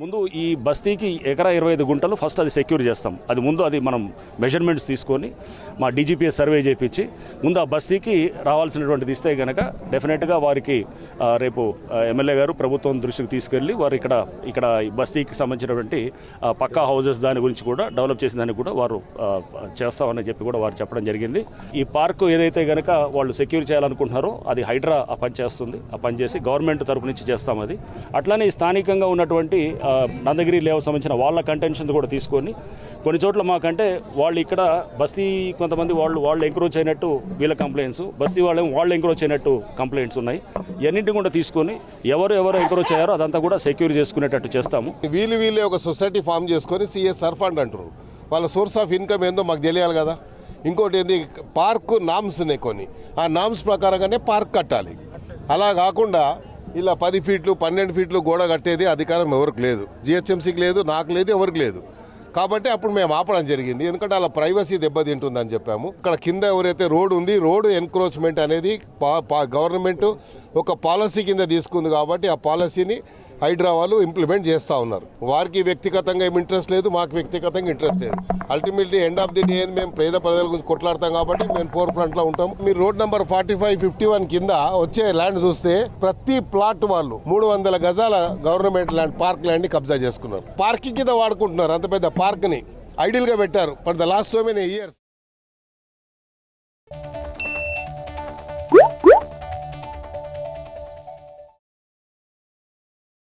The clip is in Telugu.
ముందు ఈ బస్తీకి ఎకరా ఇరవై ఐదు గుంటలు ఫస్ట్ అది సెక్యూర్ చేస్తాం. అది ముందు అది మనం మెజర్మెంట్స్ తీసుకొని మా డీజీపీఎస్ సర్వే చేయించి ముందు ఆ బస్తీకి రావాల్సినటువంటిది ఇస్తే కనుక డెఫినెట్గా వారికి రేపు ఎమ్మెల్యే గారు ప్రభుత్వం దృష్టికి తీసుకెళ్ళి వారు ఇక్కడ ఇక్కడ ఈ బస్తీకి సంబంధించినటువంటి పక్కా హౌసెస్ దాని గురించి కూడా డెవలప్ చేసిన దానికి కూడా వారు చేస్తామని చెప్పి కూడా వారు చెప్పడం జరిగింది. ఈ పార్కు ఏదైతే కనుక వాళ్ళు సెక్యూర్ చేయాలనుకుంటున్నారో అది హైడ్రా ఆ పని చేస్తుంది. ఆ పని చేసి గవర్నమెంట్ తరపు నుంచి చేస్తాం అది. అట్లానే స్థానికంగా ఉన్నటువంటి నందగిరి లేవ సంబంధించిన వాళ్ళ కంటెన్షన్ కూడా తీసుకొని కొన్ని చోట్ల మాకంటే వాళ్ళు ఇక్కడ బస్తీ కొంతమంది వాళ్ళు వాళ్ళు ఎంక్రోచ్ అయినట్టు వీళ్ళ కంప్లైంట్స్ బస్తీ వాళ్ళు వాళ్ళు ఎంక్రోచ్ అయినట్టు కంప్లైంట్స్ ఉన్నాయి. ఇవన్నింటిని కూడా తీసుకొని ఎవరు ఎవరు ఎంక్రోచ్ అయ్యారో అదంతా కూడా సెక్యూర్ చేసుకునేటట్టు చేస్తాము. వీళ్ళు వీళ్ళే ఒక సొసైటీ ఫామ్ చేసుకొని సిఎస్ఆర్ ఫండ్ అంటారు. వాళ్ళ సోర్స్ ఆఫ్ ఇన్కమ్ ఏందో మాకు తెలియాలి కదా. ఇంకోటి ఏంది పార్కు నామ్స్ ఉన్నాయి కొన్ని ఆ నామ్స్ ప్రకారంగానే పార్క్ కట్టాలి. అలా కాకుండా ఇలా పది ఫీట్లు పన్నెండు ఫీట్లు గోడ కట్టేది అధికారం ఎవరికి లేదు. జిహెచ్ఎంసీకి లేదు నాకు లేదు ఎవరికి లేదు. కాబట్టి అప్పుడు మేము ఆపడం జరిగింది. ఎందుకంటే అలా ప్రైవసీ దెబ్బతింటుందని చెప్పాము. ఇక్కడ కింద ఎవరైతే రోడ్ ఉంది రోడ్ ఎన్క్రోచ్మెంట్ అనేది పా- పా- గవర్నమెంట్ ఒక పాలసీ కింద తీసుకుంది కాబట్టి ఆ పాలసీని హైడ్రా వాళ్ళు ఇంప్లిమెంట్ చేస్తూ ఉన్నారు. వారికి వ్యక్తిగతంగా ఏం ఇంట్రెస్ట్ లేదు మాకు వ్యక్తిగతంగా ఇంట్రెస్ట్ లేదు. Ultimately end of the day మేము పేద ప్రజల గురించి కొట్లాడతాం కాబట్టి మేము ఫోర్ ఫ్రంట్లో ఉంటాం. మీరు road number forty five fifty one కింద వచ్చే ల్యాండ్ చూస్తే ప్రతి ప్లాట్ వాళ్ళు మూడు వందల గజాల గవర్నమెంట్ ల్యాండ్ పార్క్ ల్యాండ్ని కబ్జా చేసుకున్నారు. పార్కింగ్ కింద వాడుకుంటున్నారు అంత పెద్ద పార్క్ని. ఐడియల్గా పెట్టారు. For the last so many years